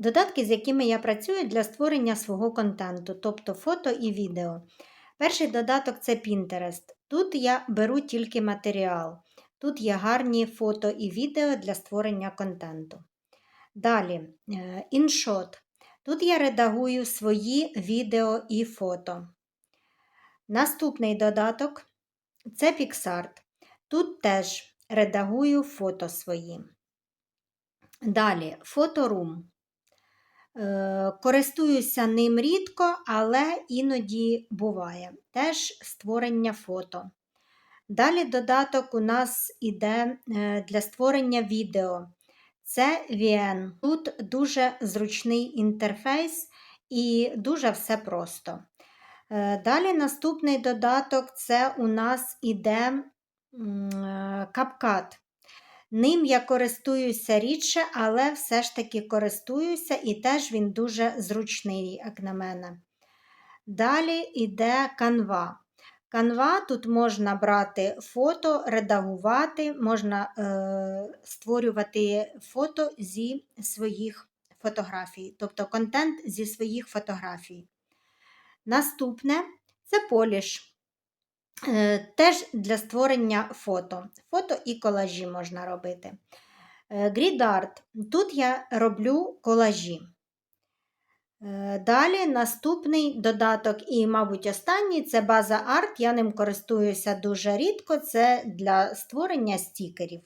Додатки, з якими я працюю для створення свого контенту, тобто фото і відео. Перший додаток це Pinterest. Тут я беру тільки матеріал. Тут є гарні фото і відео для створення контенту. Далі, е, InShot. Тут я редагую свої відео і фото. Наступний додаток це PixArt. Тут теж редагую фото свої. Далі, Photoroom. Е, Користуюся ним рідко, але іноді буває. Теж створення фото. Далі додаток у нас іде е, для створення відео. Це VN. Тут дуже зручний інтерфейс і дуже все просто. Е, Далі наступний додаток це у нас іде CapCut. Ним я користуюся рідше, але все ж таки користуюся і теж він дуже зручний, як на мене. Далі йде Canva. Canva тут можна брати фото, редагувати, можна е, створювати фото зі своїх фотографій, тобто контент зі своїх фотографій. Наступне це Polish. Е, Теж для створення фото. Фото і колажі можна робити. Грідарт. Тут я роблю колажі. Е, Далі наступний додаток, і, мабуть, останній це база арт. Я ним користуюся дуже рідко. Це для створення стікерів.